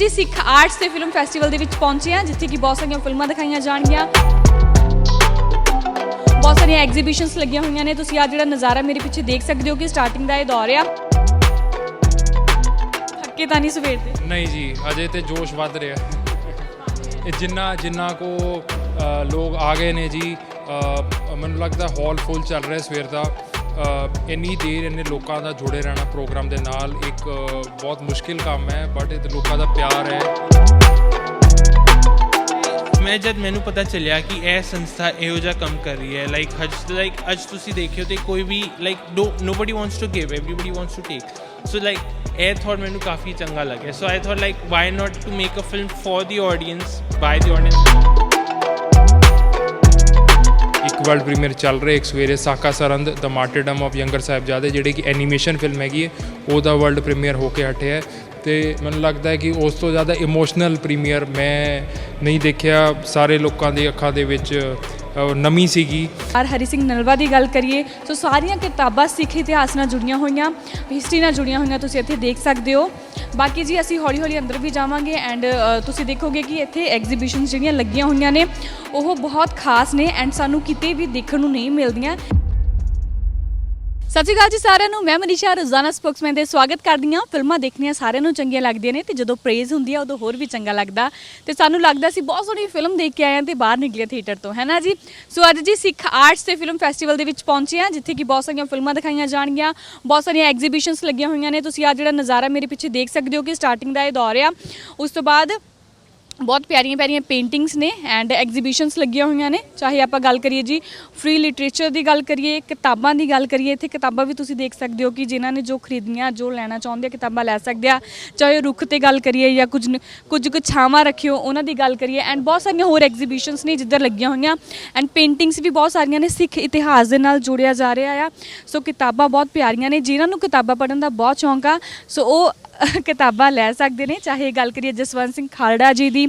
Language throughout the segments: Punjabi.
ਜੀ ਸਿੱਖ ਆਰਟਸ ਤੇ ਫਿਲਮ ਫੈਸਟੀਵਲ ਦੇ ਵਿੱਚ ਪਹੁੰਚੇ ਹਾਂ ਜਿੱਥੇ ਕਿ ਬਹੁਤ ਸਾਰੀਆਂ ਫਿਲਮਾਂ ਦਿਖਾਈਆਂ ਜਾਣਗੀਆਂ। ਬਹੁਤ ਸਾਰੀਆਂ ਐਗਜ਼ੀਬਿਸ਼ਨਸ ਲੱਗੀਆਂ ਹੋਈਆਂ ਨੇ। ਤੁਸੀਂ ਆ ਜਿਹੜਾ ਨਜ਼ਾਰਾ ਮੇਰੇ ਪਿੱਛੇ ਦੇਖ ਸਕਦੇ ਹੋ ਕਿ ਸਟਾਰਟਿੰਗ ਦਾ ਇਹ ਦੌਰ ਆ। ਥੱਕੇ ਤਾਂ ਨਹੀਂ ਸਵੇਰ ਦੇ। ਨਹੀਂ ਜੀ ਅਜੇ ਤੇ ਜੋਸ਼ ਵੱਧ ਰਿਹਾ। ਇਹ ਜਿੰਨਾ ਜਿੰਨਾ ਕੋ ਅ, ਲੋਕ ਆ ਗਏ ਨੇ ਜੀ ਅ, ਮੈਨੂੰ ਲੱਗਦਾ ਹਾਲ ਫੁੱਲ ਚੱਲ ਰਿਹਾ ਸਵੇਰ ਦਾ। ਅ, ਇੰਨੀ ਦੇਰ ਇੰਨੇ ਲੋਕਾਂ ਦਾ ਜੁੜੇ ਰਹਿਣਾ ਪ੍ਰੋਗਰਾਮ ਦੇ ਨਾਲ ਇੱਕ ਬਹੁਤ ਮੁਸ਼ਕਿਲ ਕੰਮ ਹੈ ਬਟ ਇਹ ਲੋਕਾਂ ਦਾ ਪਿਆਰ ਹੈ। ਮੈਂ ਜਦ ਮੈਨੂੰ ਪਤਾ ਚੱਲਿਆ ਕਿ ਇਹ ਸੰਸਥਾ ਇਹੋ ਜਿਹਾ ਕੰਮ ਕਰ ਰਹੀ ਹੈ ਲਾਈਕ ਅੱਜ ਲਾਈਕ ਅੱਜ ਤੁਸੀਂ ਦੇਖਿਓ ਤੇ ਕੋਈ ਵੀ like nobody wants to give everybody wants to take so like ਇਹ ਥਾਟ ਮੈਨੂੰ ਕਾਫੀ ਚੰਗਾ ਲੱਗਿਆ। So I thought like why not to make a film for the audience by the audience world premiere ਚੱਲ ਰਿਹਾ ਇੱਕ ਸਵੇਰੇ ਸਾਕਾ ਸਰੰਦ ਦ ਮਾਰਟਰਡਮ ਆਫ ਯੰਗਰ ਸਾਹਿਬਜ਼ਾਦੇ, ਜਿਹੜੀ ਕਿ ਐਨੀਮੇਸ਼ਨ ਫਿਲਮ ਹੈਗੀ ਹੈ, ਉਹਦਾ ਵਰਲਡ ਪ੍ਰੀਮੀਅਰ ਹੋ ਕੇ ਹਟਿਆ ਹੈ। ਤੇ ਮੈਨੂੰ ਲੱਗਦਾ ਹੈ ਕਿ ਉਸ ਤੋਂ ਜ਼ਿਆਦਾ ਇਮੋਸ਼ਨਲ ਪ੍ਰੀਮੀਅਰ ਮੈਂ ਨਹੀਂ ਦੇਖਿਆ। ਸਾਰੇ ਲੋਕਾਂ ਦੀ ਅੱਖਾਂ ਦੇ ਵਿੱਚ ਨਮੀ ਸੀਗੀ। ਆਰ ਹਰੀ ਸਿੰਘ ਨਲਵਾ ਦੀ ਗੱਲ ਕਰੀਏ, ਸੋ ਸਾਰੀਆਂ ਕਿਤਾਬਾਂ ਸਿੱਖ ਇਤਿਹਾਸ ਨਾਲ ਜੁੜੀਆਂ ਹੋਈਆਂ ਹਿਸਟਰੀ ਨਾਲ ਜੁੜੀਆਂ ਹੋਈਆਂ ਤੁਸੀਂ ਇੱਥੇ ਦੇਖ ਸਕਦੇ ਹੋ। ਬਾਕੀ ਜੀ ਅਸੀਂ ਹੌਲੀ ਹੌਲੀ ਅੰਦਰ ਵੀ ਜਾਵਾਂਗੇ ਐਂਡ ਤੁਸੀਂ ਦੇਖੋਗੇ ਕਿ ਇੱਥੇ ਐਗਜ਼ੀਬਿਸ਼ਨਸ ਜਿਹੜੀਆਂ ਲੱਗੀਆਂ ਹੋਈਆਂ ਨੇ, ਉਹ ਬਹੁਤ ਖਾਸ ਨੇ ਐਂਡ ਸਾਨੂੰ ਕਿਤੇ ਵੀ ਦੇਖਣ ਨੂੰ ਨਹੀਂ ਮਿਲਦੀਆਂ। ਸਤਿ ਸ਼੍ਰੀ ਅਕਾਲ ਜੀ ਸਾਰਿਆਂ ਨੂੰ। ਮੈਂ ਮਨੀਸ਼ਾ, ਰੋਜ਼ਾਨਾ ਸਪੋਕਸਮੈਨ ਦੇ ਸਵਾਗਤ ਕਰਦੀ ਹਾਂ। ਫਿਲਮਾਂ ਦੇਖਣੀਆਂ ਸਾਰਿਆਂ ਨੂੰ ਚੰਗੀਆਂ ਲੱਗਦੀਆਂ ਨੇ ਤੇ ਜਦੋਂ ਪ੍ਰੇਜ਼ ਹੁੰਦੀ ਆ, ਉਦੋਂ ਹੋਰ ਵੀ ਚੰਗਾ ਲੱਗਦਾ। ਤੇ ਸਾਨੂੰ ਲੱਗਦਾ ਸੀ ਬਹੁਤ ਸੋਹਣੀ ਫਿਲਮ ਦੇਖ ਕੇ ਆਏ ਹਾਂ ਤੇ ਬਾਹਰ ਨਿਕਲੇ ਥੀਏਟਰ ਤੋਂ। ਹੈ ਨਾ ਜੀ? ਸੋ ਅੱਜ ਜੀ ਸਿੱਖ ਆਰਟਸ ਤੇ ਫਿਲਮ ਫੈਸਟੀਵਲ ਦੇ ਵਿੱਚ ਪਹੁੰਚੇ ਹਾਂ, ਜਿੱਥੇ ਕਿ ਬਹੁਤ ਸਾਰੀਆਂ ਫਿਲਮਾਂ ਦਿਖਾਈਆਂ ਜਾਣਗੀਆਂ। ਬਹੁਤ ਸਾਰੀਆਂ ਐਗਜ਼ੀਬਿਸ਼ਨਸ ਲੱਗੀਆਂ ਹੋਈਆਂ ਨੇ। ਤੁਸੀਂ ਆ ਜਿਹੜਾ ਨਜ਼ਾਰਾ ਮੇਰੇ ਪਿੱਛੇ ਦੇਖ ਸਕਦੇ ਹੋ ਕਿ ਸਟਾਰਟਿੰਗ ਦਾ ਇਹ ਦੌਰ ਆ। ਉਸ ਤੋਂ ਬਾਅਦ ਬਹੁਤ ਪਿਆਰੀਆਂ ਪਿਆਰੀਆਂ ਪੇਂਟਿੰਗਸ ਨੇ ਐਂਡ ਐਗਜ਼ੀਬਿਸ਼ਨਸ ਲੱਗੀਆਂ ਹੋਈਆਂ ਨੇ। ਚਾਹੇ ਆਪਾਂ ਗੱਲ ਕਰੀਏ ਜੀ ਫ੍ਰੀ ਲਿਟਰੇਚਰ ਦੀ ਗੱਲ ਕਰੀਏ, ਕਿਤਾਬਾਂ ਦੀ ਗੱਲ ਕਰੀਏ, ਇੱਥੇ ਕਿਤਾਬਾਂ ਵੀ ਤੁਸੀਂ ਦੇਖ ਸਕਦੇ ਹੋ ਕਿ ਜਿਨ੍ਹਾਂ ਨੇ ਜੋ ਖਰੀਦਣੀਆਂ ਜੋ ਲੈਣਾ ਚਾਹੁੰਦੇ ਆ, ਕਿਤਾਬਾਂ ਲੈ ਸਕਦੇ ਆ। ਚਾਹੇ ਰੁੱਖ ਤੇ ਗੱਲ ਕਰੀਏ ਜਾਂ ਕੁਝ ਕੁਝ ਕੁ ਛਾਵਾਂ ਰੱਖਿਓ, ਉਹਨਾਂ ਦੀ ਗੱਲ ਕਰੀਏ। ਐਂਡ ਬਹੁਤ ਸਾਰੀਆਂ ਹੋਰ ਐਗਜ਼ੀਬਿਸ਼ਨਸ ਨੇ ਜਿੱਧਰ ਲੱਗੀਆਂ ਹੋਈਆਂ। ਐਂਡ ਪੇਂਟਿੰਗਸ ਵੀ ਬਹੁਤ ਸਾਰੀਆਂ ਨੇ ਸਿੱਖ ਇਤਿਹਾਸ ਦੇ ਨਾਲ ਜੋੜਿਆ ਜਾ ਰਿਹਾ ਆ। ਸੋ ਕਿਤਾਬਾਂ ਬਹੁਤ ਪਿਆਰੀਆਂ ਨੇ, ਜਿਨ੍ਹਾਂ ਨੂੰ ਕਿਤਾਬਾਂ ਪੜ੍ਹਨ ਦਾ ਬਹੁਤ ਸ਼ੌਂਕ ਆ। ਸੋ ਉਹ ਕਿਤਾਬਾਂ ਲੈ ਸਕਦੇ ਨੇ, ਚਾਹੇ ਗੱਲ ਕਰੀਏ ਜਸਵੰਤ ਸਿੰਘ ਖਾਲੜਾ ਜੀ ਦੀ,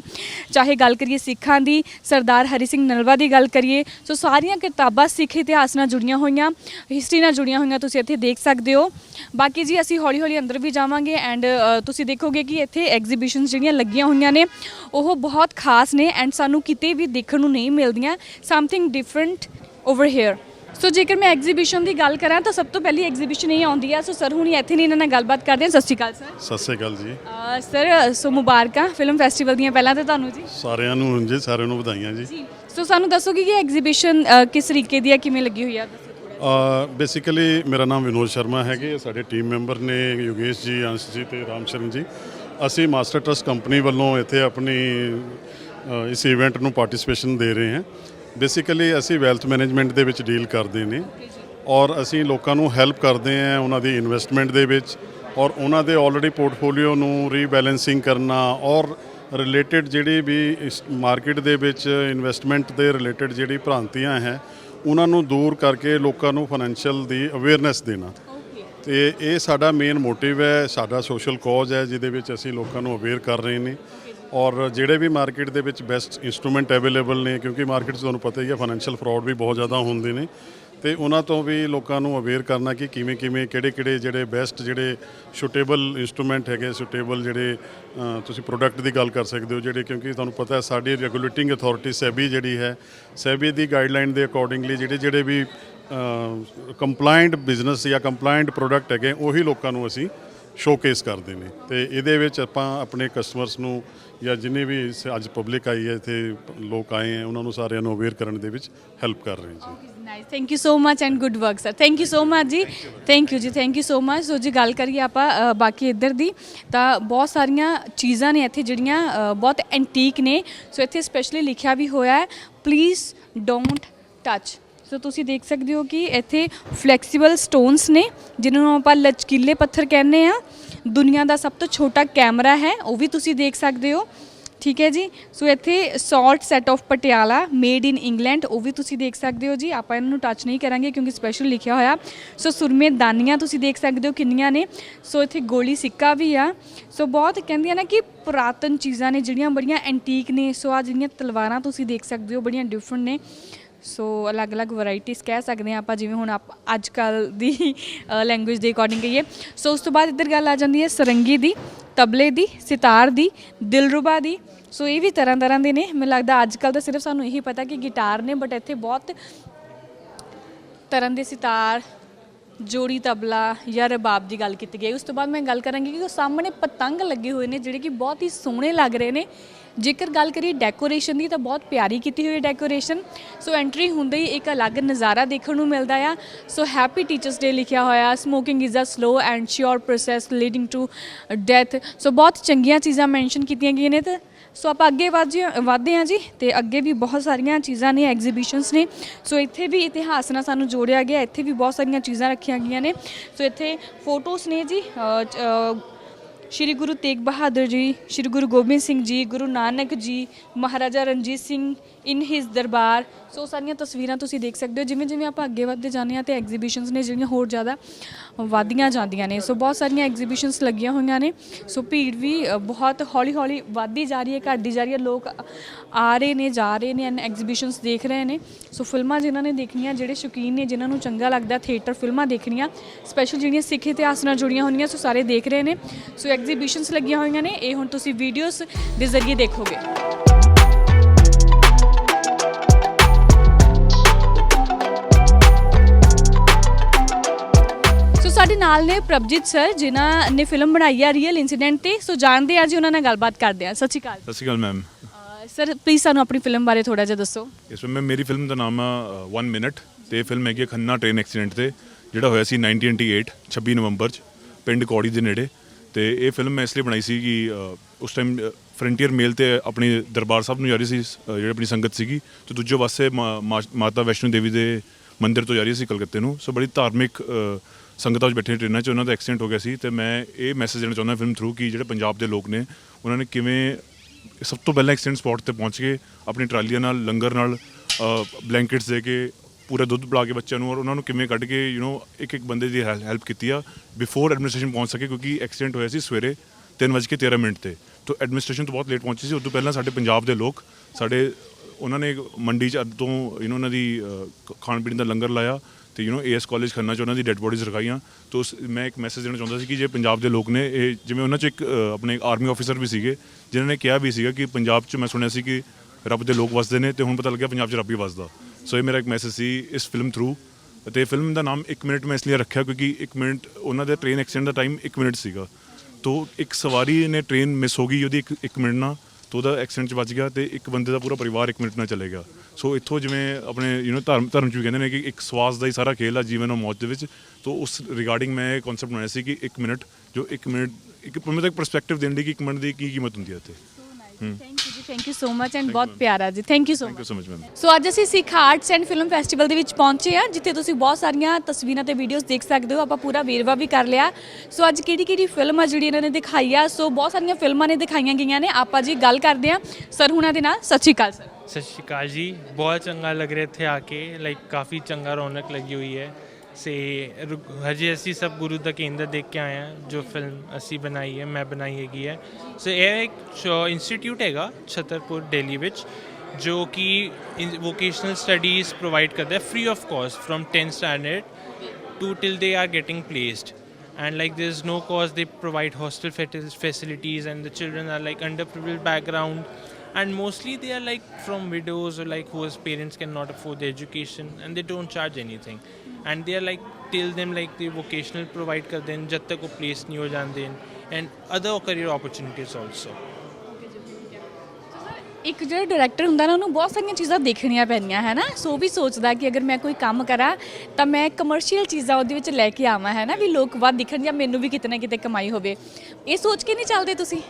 ਚਾਹੇ ਗੱਲ ਕਰੀਏ ਸਿੱਖਾਂ ਦੀ, ਸਰਦਾਰ ਹਰੀ ਸਿੰਘ ਨਲਵਾ ਦੀ ਗੱਲ ਕਰੀਏ। ਸੋ ਸਾਰੀਆਂ ਕਿਤਾਬਾਂ ਸਿੱਖ ਇਤਿਹਾਸ ਨਾਲ ਜੁੜੀਆਂ ਹੋਈਆਂ ਹਿਸਟਰੀ ਨਾਲ ਜੁੜੀਆਂ ਹੋਈਆਂ ਤੁਸੀਂ ਇੱਥੇ ਦੇਖ ਸਕਦੇ ਹੋ। ਬਾਕੀ ਜੀ ਅਸੀਂ ਹੌਲੀ ਹੌਲੀ ਅੰਦਰ ਵੀ ਜਾਵਾਂਗੇ ਐਂਡ ਤੁਸੀਂ ਦੇਖੋਗੇ ਕਿ ਇੱਥੇ ਐਗਜ਼ੀਬਿਸ਼ਨਸ ਜਿਹੜੀਆਂ ਲੱਗੀਆਂ ਹੋਈਆਂ ਨੇ, ਉਹ ਬਹੁਤ ਖਾਸ ਨੇ ਐਂਡ ਸਾਨੂੰ ਕਿਤੇ ਵੀ ਦੇਖਣ ਨੂੰ ਨਹੀਂ ਮਿਲਦੀਆਂ something different over here so ਜੇਕਰ ਮੈਂ ਐਗਜ਼ੀਬਿਸ਼ਨ ਦੀ ਗੱਲ ਕਰਾਂ ਤਾਂ ਸਭ ਤੋਂ ਪਹਿਲੀ ਐਗਜ਼ੀਬਿਸ਼ਨ ਇਹ ਆਉਂਦੀ ਆ। ਸੋ ਸਰ ਹੁਣੀ ਇੱਥੇ ਨਹੀਂ ਇਹਨਾਂ ਨਾਲ ਗੱਲਬਾਤ ਕਰਦੇ ਹਾਂ। ਸਤਿ ਸ਼੍ਰੀ ਅਕਾਲ ਸਰ ਸਤਿ ਸ੍ਰੀ ਅਕਾਲ ਜੀ। ਅਹ ਸਰ ਸੋ ਮੁਬਾਰਕਾਂ ਫਿਲਮ ਫੈਸਟੀਵਲ ਦੀਆਂ ਪਹਿਲਾਂ ਤਾਂ ਤੁਹਾਨੂੰ ਜੀ। ਸਾਰਿਆਂ ਨੂੰ ਜੀ ਸਾਰਿਆਂ ਨੂੰ ਵਧਾਈਆਂ ਜੀ। ਜੀ। ਸੋ ਸਾਨੂੰ ਦੱਸੋਗੇ ਕਿ ਐਗਜ਼ੀਬਿਸ਼ਨ ਕਿਸ ਤਰੀਕੇ ਦੀ ਹੈ ਕਿਵੇਂ ਲੱਗੀ ਹੋਈ ਆ? ਬੇਸਿਕਲੀ ਮੇਰਾ ਨਾਮ ਵਿਨੋਦ ਸ਼ਰਮਾ ਹੈਗੇ ਸਾਡੇ ਟੀਮ ਮੈਂਬਰ ਨੇ ਯੋਗੇਸ਼ ਜੀ ਅੰਸ਼ ਜੀ ਤੇ ਰਾਮ ਸ਼ਰਨ ਜੀ। ਅਸੀਂ ਮਾਸਟਰ ਟਰਸਟ ਕੰਪਨੀ ਵੱਲੋਂ ਇੱਥੇ ਆਪਣੀ ਅ, ਇਸ ਇਵੈਂਟ ਨੂੰ ਪਾਰਟਿਸਿਪੇਸ਼ਨ ਦੇ ਰਹੇ ਹਾਂ। ਬੇਸਿਕਲੀ ਅਸੀਂ ਵੈਲਥ ਮੈਨੇਜਮੈਂਟ ਦੇ ਵਿੱਚ ਡੀਲ ਕਰਦੇ ਨੇ ਔਰ ਅਸੀਂ ਲੋਕਾਂ ਨੂੰ ਹੈਲਪ ਕਰਦੇ ਹਾਂ ਉਹਨਾਂ ਦੀ ਇਨਵੈਸਟਮੈਂਟ ਦੇ ਵਿੱਚ ਔਰ ਉਹਨਾਂ ਦੇ ਆਲਰੇਡੀ ਪੋਰਟਫੋਲੀਓ ਨੂੰ ਰੀਬੈਲੈਂਸਿੰਗ ਕਰਨਾ ਔਰ ਰਿਲੇਟਡ ਜਿਹੜੀ ਵੀ ਇਸ ਮਾਰਕੀਟ ਦੇ ਵਿੱਚ ਇਨਵੈਸਟਮੈਂਟ ਦੇ ਰਿਲੇਟਡ ਜਿਹੜੀ ਭ੍ਰਾਂਤੀਆਂ ਹੈ ਉਹਨਾਂ ਨੂੰ ਦੂਰ ਕਰਕੇ ਲੋਕਾਂ ਨੂੰ ਫਾਈਨੈਂਸ਼ੀਅਲ ਦੀ ਅਵੇਅਰਨੈਸ ਦੇਣਾ। ਤੇ ਇਹ ਸਾਡਾ ਮੇਨ ਮੋਟਿਵ ਹੈ ਸਾਡਾ ਸੋਸ਼ਲ ਕਾਜ਼ ਹੈ ਜਿਹਦੇ ਵਿੱਚ ਅਸੀਂ ਲੋਕਾਂ ਨੂੰ ਅਵੇਅਰ ਕਰ ਰਹੇ ਨੇ। ਔਰ ਜਿਹੜੇ ਵੀ ਮਾਰਕੀਟ ਦੇ ਵਿੱਚ ਬੈਸਟ ਇਨਸਟਰੂਮੈਂਟ ਅਵੇਲੇਬਲ ਨੇ, ਕਿਉਂਕਿ ਮਾਰਕੀਟ 'ਚ ਤੁਹਾਨੂੰ ਪਤਾ ਹੀ ਹੈ ਫਾਈਨੈਂਸ਼ੀਅਲ ਫਰਾਡ ਵੀ ਬਹੁਤ ਜ਼ਿਆਦਾ ਹੁੰਦੇ ਨੇ। ਤੇ ਉਹਨਾਂ ਤੋਂ ਵੀ ਲੋਕਾਂ ਨੂੰ ਅਵੇਅਰ ਕਰਨਾ ਕਿ ਕਿਵੇਂ ਕਿਵੇਂ, ਕਿਹੜੇ ਕਿਹੜੇ ਜਿਹੜੇ ਬੈਸਟ ਜਿਹੜੇ ਸੁਟੇਬਲ ਇਨਸਟਰੂਮੈਂਟ ਹੈਗੇ ਸੁਟੇਬਲ ਜਿਹੜੇ ਤੁਸੀਂ ਪ੍ਰੋਡਕਟ ਦੀ ਗੱਲ ਕਰ ਸਕਦੇ ਹੋ, ਜਿਹੜੇ ਕਿਉਂਕਿ ਤੁਹਾਨੂੰ ਪਤਾ ਹੈ ਸਾਡੀ ਰੈਗੂਲੇਟਿੰਗ ਅਥਾਰਟੀ ਸੈਬੀ ਜਿਹੜੀ ਹੈ ਸੈਬੀ ਦੀ ਗਾਈਡਲਾਈਨ ਦੇ ਅਕੋਰਡਿੰਗਲੀ ਜਿਹੜੇ ਜਿਹੜੇ ਵੀ ਕੰਪਲਾਈਂਟ ਬਿਜ਼ਨਸ ਜਾਂ ਕੰਪਲਾਈਂਟ ਪ੍ਰੋਡਕਟ ਹੈਗੇ, ਉਹੀ ਲੋਕਾਂ ਨੂੰ ਅਸੀਂ ਸ਼ੋਕੇਸ ਕਰਦੇ ਨੇ। ਤੇ ਇਹਦੇ ਵਿੱਚ ਆਪਾਂ ਆਪਣੇ ਕਸਟਮਰਸ ਨੂੰ ਜਾਂ ਜਿੰਨੇ ਵੀ ਇਸ- ਅੱਜ ਪਬਲਿਕ ਆਈ ਹੈ ਇੱਥੇ ਲੋਕ ਆਏ ਹੈ ਉਹਨਾਂ ਨੂੰ ਸਾਰਿਆਂ ਨੂੰ ਅਵੇਅਰ ਕਰਨ ਦੇ ਵਿੱਚ ਹੈਲਪ ਕਰ ਰਹੇ ਜੀ। Nice thank you so much and good work sir thank you so much ਜੀ ਥੈਂਕ ਯੂ ਜੀ thank you so much so ਜੀ ਗੱਲ ਕਰੀਏ ਆਪਾਂ ਬਾਕੀ ਇੱਧਰ ਦੀ ਤਾਂ ਬਹੁਤ ਸਾਰੀਆਂ ਚੀਜ਼ਾਂ ਨੇ ਇੱਥੇ ਜਿਹੜੀਆਂ ਬਹੁਤ ਐਂਟੀਕ ਨੇ ਸੋ ਇੱਥੇ ਸਪੈਸ਼ਲੀ ਲਿਖਿਆ ਵੀ ਹੋਇਆ ਹੈ ਪਲੀਜ਼ ਡੋਂਟ ਟੱਚ ਸੋ ਤੁਸੀਂ ਦੇਖ ਸਕਦੇ ਹੋ ਕਿ ਇੱਥੇ ਫਲੈਕਸੀਬਲ ਸਟੋਨਸ ਨੇ ਜਿਨ੍ਹਾਂ ਨੂੰ ਆਪਾਂ ਲਚਕੀਲੇ ਪੱਥਰ ਕਹਿੰਦੇ ਆ ਦੁਨੀਆ ਦਾ ਸਭ ਤੋਂ ਛੋਟਾ ਕੈਮਰਾ ਹੈ, ਉਹ ਵੀ ਤੁਸੀਂ ਦੇਖ ਸਕਦੇ ਹੋ। ਠੀਕ ਹੈ ਜੀ? ਸੋ ਇੱਥੇ salt set of Patiala made in England ਉਹ ਵੀ ਤੁਸੀਂ ਦੇਖ ਸਕਦੇ ਹੋ ਜੀ। ਆਪਾਂ ਇਹਨਾਂ ਨੂੰ ਟੱਚ ਨਹੀਂ ਕਰਾਂਗੇ ਕਿਉਂਕਿ ਸਪੈਸ਼ਲ ਲਿਖਿਆ ਹੋਇਆ। ਸੋ ਸੁਰਮੇ ਦਾਨੀਆਂ ਤੁਸੀਂ ਦੇਖ ਸਕਦੇ ਹੋ ਕਿੰਨੀਆਂ ਨੇ। ਸੋ ਇੱਥੇ ਗੋਲੀ ਸਿੱਕਾ ਵੀ ਆ। ਸੋ ਬਹੁਤ ਕਹਿੰਦੀਆਂ ਨੇ ਕਿ ਪੁਰਾਤਨ ਚੀਜ਼ਾਂ ਨੇ, ਜਿਹੜੀਆਂ ਬੜੀਆਂ ਐਂਟੀਕ ਨੇ। ਸੋ ਆ ਜਿਹੜੀਆਂ ਤਲਵਾਰਾਂ ਤੁਸੀਂ ਦੇਖ ਸਕਦੇ ਹੋ, ਬੜੀਆਂ ਡਿਫਰੈਂਟ ਨੇ। ਸੋ ਅਲੱਗ-ਅਲੱਗ ਵੈਰਾਈਟੀਆਂ ਕਹਿ ਸਕਦੇ ਹਾਂ ਆਪਾਂ, ਜਿਵੇਂ ਹੁਣ ਆਪ ਅੱਜ ਕੱਲ ਦੀ ਲੈਂਗੁਏਜ ਦੇ ਅਕੋਰਡਿੰਗ ਕਹੀਏ। ਸੋ ਉਸ ਤੋਂ ਬਾਅਦ ਇੱਧਰ ਗੱਲ ਆ ਜਾਂਦੀ ਹੈ ਸਰੰਗੀ ਦੀ, ਤਬਲੇ ਦੀ, ਸਿਤਾਰ ਦੀ, ਦਿਲਰੁਬਾ ਦੀ। ਸੋ ਇਹ ਵੀ ਤਰ੍ਹਾਂ ਤਰ੍ਹਾਂ ਦੇ ਨੇ। ਮੈਨੂੰ ਲੱਗਦਾ ਅੱਜ ਕੱਲ ਤਾਂ ਸਿਰਫ ਸਾਨੂੰ ਇਹੀ ਪਤਾ ਕਿ ਗਿਟਾਰ ਨੇ ਬਟ ਇੱਥੇ ਬਹੁਤ ਤਰ੍ਹਾਂ ਦੇ ਸਿਤਾਰ, ਜੋੜੀ ਤਬਲਾ ਜਾਂ ਰਬਾਬ ਦੀ ਗੱਲ ਕੀਤੀ ਗਈ। ਉਸ ਤੋਂ ਬਾਅਦ ਮੈਂ ਗੱਲ ਕਰਾਂਗੀ ਕਿ ਉਹ ਸਾਹਮਣੇ ਪਤੰਗ ਲੱਗੇ ਹੋਏ ਨੇ, ਜਿਹੜੇ ਕਿ ਬਹੁਤ ਹੀ ਸੋਹਣੇ ਲੱਗ ਰਹੇ ਨੇ। ਜੇਕਰ ਗੱਲ ਕਰੀਏ ਡੈਕੋਰੇਸ਼ਨ ਦੀ ਤਾਂ ਬਹੁਤ ਪਿਆਰੀ ਕੀਤੀ ਹੋਈ ਡੈਕੋਰੇਸ਼ਨ ਸੋ ਐਂਟਰੀ ਹੁੰਦੇ ਹੀ ਇੱਕ ਅਲੱਗ ਨਜ਼ਾਰਾ ਦੇਖਣ ਨੂੰ ਮਿਲਦਾ ਆ। ਸੋ ਹੈਪੀ ਟੀਚਰਸ ਡੇ ਲਿਖਿਆ ਹੋਇਆ smoking is a slow and sure process leading to death so ਬਹੁਤ ਚੰਗੀਆਂ ਚੀਜ਼ਾਂ ਮੈਂਸ਼ਨ ਕੀਤੀਆਂ ਗਈਆਂ ਨੇ ਤੇ ਸੋ ਆਪਾਂ ਅੱਗੇ ਵਧਦੇ ਵਧਦੇ ਹਾਂ ਜੀ ਤੇ ਅੱਗੇ ਵੀ ਬਹੁਤ ਸਾਰੀਆਂ ਚੀਜ਼ਾਂ ਨੇ ਐਗਜ਼ੀਬਿਸ਼ਨਸ ਨੇ। ਸੋ ਇੱਥੇ ਵੀ ਇਤਿਹਾਸ ਨਾਲ ਸਾਨੂੰ ਜੋੜਿਆ ਗਿਆ, ਇੱਥੇ ਵੀ ਬਹੁਤ ਸਾਰੀਆਂ ਚੀਜ਼ਾਂ ਰੱਖੀਆਂ ਗਈਆਂ ਨੇ। ਸੋ ਇੱਥੇ ਫੋਟੋਸ ਨੇ ਜੀ Shri Guru Tegh Bahadur ji, Shri Guru Gobind Singh ji, Guru Nanak ji, Maharaja Ranjit Singh in his darbar. So ਸਾਰੀਆਂ ਤਸਵੀਰਾਂ ਤੁਸੀਂ ਦੇਖ ਸਕਦੇ ਹੋ, ਜਿਵੇਂ ਜਿਵੇਂ ਆਪਾਂ ਅੱਗੇ ਵੱਧਦੇ ਜਾਂਦੇ ਹਾਂ ਤੇ ਐਗਜ਼ੀਬਿਸ਼ਨਸ ਨੇ ਜਿਹੜੀਆਂ ਹੋਰ ਜ਼ਿਆਦਾ ਵਧਦੀਆਂ ਜਾਂਦੀਆਂ ਨੇ। ਸੋ ਬਹੁਤ ਸਾਰੀਆਂ ਐਗਜ਼ੀਬਿਸ਼ਨਸ ਲੱਗੀਆਂ ਹੋਈਆਂ ਨੇ। ਸੋ ਭੀੜ ਵੀ ਬਹੁਤ ਹੌਲੀ ਹੌਲੀ ਵੱਧਦੀ ਜਾ ਰਹੀ ਹੈ, ਘਟਦੀ ਜਾ ਰਹੀ ਹੈ। ਲੋਕ ਆ ਰਹੇ ਨੇ, ਜਾ ਰਹੇ ਨੇ ਐਂਡ ਐਗਜ਼ੀਬਿਸ਼ਨਸ ਦੇਖ ਰਹੇ ਨੇ। ਸੋ ਫਿਲਮਾਂ ਜਿਨ੍ਹਾਂ ਨੇ ਦੇਖਣੀਆਂ, ਜਿਹੜੇ ਸ਼ੌਕੀਨ ਨੇ, ਜਿਨ੍ਹਾਂ ਨੂੰ ਚੰਗਾ ਲੱਗਦਾ ਥੀਏਟਰ ਫਿਲਮਾਂ ਦੇਖਣੀਆਂ ਸਪੈਸ਼ਲ ਜਿਹੜੀਆਂ ਸਿੱਖ ਇਤਿਹਾਸ ਨਾਲ ਜੁੜੀਆਂ ਹੋਣੀਆਂ ਸੋ ਸਾਰੇ ਦੇਖ ਰਹੇ ਨੇ। ਸੋ ਐਗਜ਼ੀਬਿਸ਼ਨਸ ਲੱਗੀਆਂ ਹੋਈਆਂ ਨੇ ਇਹ ਹੁਣ ਤੁਸੀਂ ਵੀਡੀਓਜ਼ ਦੇ ਜ਼ਰੀਏ ਦੇਖੋਗੇ। ਸੋ ਸਾਡੇ ਨਾਲ ਨੇ ਪ੍ਰਭਜੀਤ ਸਰ ਜਿਨ੍ਹਾਂ ਨੇ ਫਿਲਮ ਬਣਾਈ ਆ ਰੀਅਲ ਇਨਸੀਡੈਂਟ ਤੇ। ਸੋ ਜਾਣਦੇ ਆ ਜੀ ਉਹਨਾਂ ਨਾਲ ਗੱਲਬਾਤ ਕਰਦੇ ਆ। ਸਤਿ ਸ਼੍ਰੀ ਅਕਾਲ। ਸਤਿ ਸ਼੍ਰੀ ਅਕਾਲ ਮੈਮ ਸਰ ਪਲੀਜ਼ ਸਾਨੂੰ ਆਪਣੀ ਫਿਲਮ ਬਾਰੇ ਥੋੜਾ ਜਿਹਾ ਦੱਸੋ। ਇਸ ਵਿੱਚ ਮੇਰੀ ਫਿਲਮ ਦਾ ਨਾਮ ਆ 1 ਮਿੰਟ ਤੇ ਫਿਲਮ ਹੈਗੀ ਖੰਨਾ ਟ੍ਰੇਨ ਐਕਸੀਡੈਂਟ ਤੇ ਜਿਹੜਾ ਹੋਇਆ ਸੀ 1998 26 ਨਵੰਬਰ ਚ ਪਿੰਡ ਕੌੜੀ ਦੇ ਨੇੜੇ। ਤੇ ਇਹ ਫਿਲਮ ਮੈਂ ਇਸ ਲਈ ਬਣਾਈ ਸੀ ਕਿ ਉਸ ਟਾਈਮ ਫਰੰਟੀਅਰ ਮੇਲ ਤੇ ਆਪਣੇ ਦਰਬਾਰ ਸਾਹਿਬ ਨੂੰ ਜਾ ਰਹੀ ਸੀ ਜਿਹੜੀ ਆਪਣੀ ਸੰਗਤ ਸੀਗੀ, ਤੇ ਦੂਜੇ ਪਾਸੇ ਮਾ- ਮਾ- ਮਾਤਾ ਵੈਸ਼ਨੋ ਦੇਵੀ ਦੇ ਮੰਦਿਰ ਤੋਂ ਜਾ ਰਹੀ ਸੀ ਕਲਕੱਤੇ ਨੂੰ। ਸੋ ਬੜੀ ਧਾਰਮਿਕ ਸੰਗਤਾਂ ਵਿੱਚ ਬੈਠੇ ਟ੍ਰੇਨਾਂ 'ਚ ਉਹਨਾਂ ਦਾ ਐਕਸੀਡੈਂਟ ਹੋ ਗਿਆ ਸੀ ਤੇ ਮੈਂ ਇਹ ਮੈਸੇਜ ਦੇਣਾ ਚਾਹੁੰਦਾ ਫਿਲਮ ਥਰੂ ਕਿ ਜਿਹੜੇ ਪੰਜਾਬ ਦੇ ਲੋਕ ਨੇ, ਉਹਨਾਂ ਨੇ ਕਿਵੇਂ ਸਭ ਤੋਂ ਪਹਿਲਾਂ ਐਕਸੀਡੈਂਟ ਸਪੌਟ ਤੇ ਪਹੁੰਚ ਕੇ ਆਪਣੀ ਟਰਾਲੀਆਂ ਨਾਲ, ਲੰਗਰ ਨਾਲ ਬਲੈਂਕਟਸ ਦੇ ਕੇ ਪੂਰਾ ਦੁੱਧ ਪਿਲਾ ਕੇ ਬੱਚਿਆਂ ਨੂੰ ਔਰ ਉਹਨਾਂ ਨੂੰ ਕਿਵੇਂ ਕੱਢ ਕੇ ਯੂ نو ਇੱਕ ਇੱਕ ਬੰਦੇ ਦੀ ਹੈਲਪ ਕੀਤੀ ਆ ਬਿਫੋਰ ਐਡਮਿਨਿਸਟ੍ਰੇਸ਼ਨ ਪਹੁੰਚ ਸਕੇ ਕਿਉਂਕਿ ਐਕਸੀਡੈਂਟ ਹੋਇਆ ਸੀ ਸਵੇਰੇ 3:13 ਮਿੰਟ ਤੇ ਤੋਂ ਐਡਮਿਨਿਸਟ੍ਰੇਸ਼ਨ ਤੋਂ ਬਹੁਤ ਲੇਟ ਪਹੁੰਚੀ ਸੀ ਉਦੋਂ ਪਹਿਲਾਂ ਸਾਡੇ ਪੰਜਾਬ ਦੇ ਲੋਕ ਸਾਡੇ ਉਹਨਾਂ ਨੇ ਮੰਡੀ ਚ ਅੱਜ ਤੋਂ ਯੂ نو ਉਹਨਾਂ ਦੀ ਅ, ਖਾਣ ਪੀਣ ਦਾ ਲੰਗਰ ਲਾਇਆ ਤੇ you know AS college Khanna ਚ ਉਹਨਾਂ ਦੀ ਡੈੱਡ ਬੋਡੀਜ਼ ਰਖਾਈਆਂ ਤੋਂ ਉਸ- ਮੈਂ ਇੱਕ ਮੈਸੇਜ ਦੇਣਾ ਚਾਹੁੰਦਾ ਸੀ ਕਿ ਜੇ ਪੰਜਾਬ ਦੇ ਲੋਕ ਨੇ ਇਹ ਜਿਵੇਂ ਉਹਨਾਂ ਚ ਇੱਕ ਅ, ਆਪਣੇ ਆਰਮੀ ਆਫੀਸਰ ਵੀ ਸੀਗੇ ਜਿਨ੍ਹਾਂ ਨੇ ਕਿਹਾ ਵੀ ਸੀਗਾ ਕਿ ਪੰਜਾਬ ਚ ਮੈਂ ਸੁਣਿਆ ਸੀ ਕਿ ਰੱਬ ਦੇ ਲੋਕ ਵਸਦੇ ਨੇ ਤੇ ਹੁਣ ਪਤਾ ਲੱਗਿਆ ਪੰਜਾਬ ਚ ਰੱਬ ਹੀ ਵਸਦਾ ਸੋ ਇਹ ਮੇਰਾ ਇੱਕ ਮੈਸੇਜ ਸੀ ਇਸ ਫਿਲਮ ਥਰੂ ਅਤੇ ਫਿਲਮ ਦਾ ਨਾਮ 1 ਮਿੰਟ ਮੈਂ ਇਸ ਲਈ ਰੱਖਿਆ ਕਿਉਂਕਿ 1 ਮਿੰਟ ਉਹਨਾਂ ਦੇ ਟ੍ਰੇਨ ਐਕਸੀਡੈਂਟ ਦਾ ਟਾਈਮ 1 ਮਿੰਟ ਸੀਗਾ। ਤੋ ਇੱਕ ਸਵਾਰੀ ਨੇ ਟ੍ਰੇਨ ਮਿਸ ਹੋ ਗਈ ਉਹਦੀ 1 ਮਿੰਟ ਨਾਲ ਤੋ ਉਹਦਾ ਐਕਸੀਡੈਂਟ ਚ ਬਚ ਗਿਆ ਤੇ ਇੱਕ ਬੰਦੇ ਦਾ ਪੂਰਾ ਪਰਿਵਾਰ 1 ਮਿੰਟ ਨਾਲ ਚਲੇ ਗਿਆ। ਸੋ ਇੱਥੋਂ ਜਿਵੇਂ ਆਪਣੇ ਯੂ نو ਧਰਮ ਧਰਮ ਚ ਵੀ ਕਹਿੰਦੇ ਨੇ ਕਿ ਇੱਕ ਸਵਾਸ ਦਾ ਹੀ ਸਾਰਾ ਖੇਲ ਆ ਜੀਵਨ ਔਰ ਮੌਤ ਦੇ ਵਿੱਚ। ਤੋ ਉਸ ਰਿਗਾਰਡਿੰਗ ਮੈਂ ਇਹ ਕਨਸੈਪਟ ਬਣਾਇਆ ਸੀ ਕਿ 1 ਮਿੰਟ ਜੋ 1 ਮਿੰਟ ਇੱਕ ਮੈਂ ਇੱਕ ਪਰਸਪੈਕਟਿਵ ਦੇਣ ਦੀ ਕਿ 1 ਮਿੰਟ ਦੀ ਕੀ ਕੀਮਤ ਹੁੰਦੀ ਹੈ। ਇੱਥੇ ਥੈਂਕ ਜੀ thank you so much and ਬਹੁਤ ਪਿਆਰਾ ਜੀ thank you so thank you so much ma'am so ਅੱਜ ਅਸੀਂ Sikh arts and film festival ਦੇ ਵਿੱਚ ਪਹੁੰਚੇ ਆ ਜਿੱਥੇ ਤੁਸੀਂ ਬਹੁਤ ਸਾਰੀਆਂ ਤਸਵੀਰਾਂ ਤੇ ਵੀਡੀਓਜ਼ ਦੇਖ ਸਕਦੇ ਹੋ ਆਪਾਂ ਪੂਰਾ ਵੇਰਵਾ ਵੀ ਕਰ ਲਿਆ। ਸੋ ਅੱਜ ਕਿਹੜੀ ਕਿਹੜੀ ਫਿਲਮ ਆ ਜਿਹੜੀ ਇਹਨਾਂ ਨੇ ਦਿਖਾਈ ਆ? ਸੋ ਬਹੁਤ ਸਾਰੀਆਂ ਫਿਲਮਾਂ ਨੇ ਦਿਖਾਈਆਂ ਗਈਆਂ ਨੇ ਆਪਾਂ ਜੀ ਗੱਲ ਕਰਦੇ ਆ ਸਰ ਹੁਣਾਂ ਦੇ ਨਾਲ। ਸਤਿ ਸ਼੍ਰੀ ਅਕਾਲ ਸਰ। ਸਤਿ ਸ਼੍ਰੀ ਅਕਾਲ ਜੀ ਬਹੁਤ ਚੰਗਾ ਲੱਗ ਰਿਹਾ ਇੱਥੇ ਆ ਕੇ ਲਾਈਕ ਕਾਫੀ ਚੰਗਾ ਰੌਣਕ ਲੱਗੀ ਹੋਈ ਹੈ। ਸੇ ਰੁ- ਹਜੇ ਅਸੀਂ ਸਭ ਗੁਰੂ ਦਾ ਕੇਂਦਰ ਦੇਖ ਕੇ ਆਏ ਹਾਂ ਜੋ ਫਿਲਮ ਅਸੀਂ ਬਣਾਈ ਹੈ ਮੈਂ ਬਣਾਈ ਹੈਗੀ ਹੈ ਸੋ ਇਹ ਇੱਕ ਇੰਸਟੀਚਿਊਟ ਹੈਗਾ ਛਤਰਪੁਰ ਦਿੱਲੀ ਵਿੱਚ ਜੋ ਕਿ ਵੋਕੇਸ਼ਨਲ ਸਟੱਡੀਜ਼ ਪ੍ਰੋਵਾਈਡ ਕਰਦਾ ਹੈ free of cost from 10th standard to till they are getting placed and like there's no cost they provide hostel faci- facilities and the children are like underprivileged background and mostly they are like from widows or like whose parents cannot afford the education and they don't charge anything and they are like, till them, like, the vocational provide kar den jab tak wo place nahi ho jande and other career opportunities also. ਇੱਕ ਜਿਹੜਾ ਡਾਇਰੈਕਟਰ ਹੁੰਦਾ ਨਾ, ਉਹਨੂੰ ਬਹੁਤ ਸਾਰੀਆਂ ਚੀਜ਼ਾਂ ਦੇਖਣੀਆਂ ਪੈਂਦੀਆਂ, ਹੈ ਨਾ? ਸੋ ਉਹ ਵੀ ਸੋਚਦਾ ਕਿ ਅਗਰ ਮੈਂ ਕੋਈ ਕੰਮ ਕਰਾਂ, ਤਾਂ ਮੈਂ ਕਮਰਸ਼ੀਅਲ ਚੀਜ਼ਾਂ ਉਹਦੇ ਵਿੱਚ ਲੈ ਕੇ ਆਵਾਂ, ਹੈ ਨਾ? ਵੀ ਲੋਕ ਵੱਧ ਦਿਖਣ ਜਾਂ ਮੈਨੂੰ ਵੀ ਕਿਤੇ ਨਾ ਕਿਤੇ ਕਮਾਈ ਹੋਵੇ। ਇਹ ਸੋਚ ਕੇ ਨਹੀਂ ਚੱਲਦੇ ਤੁਸੀਂ?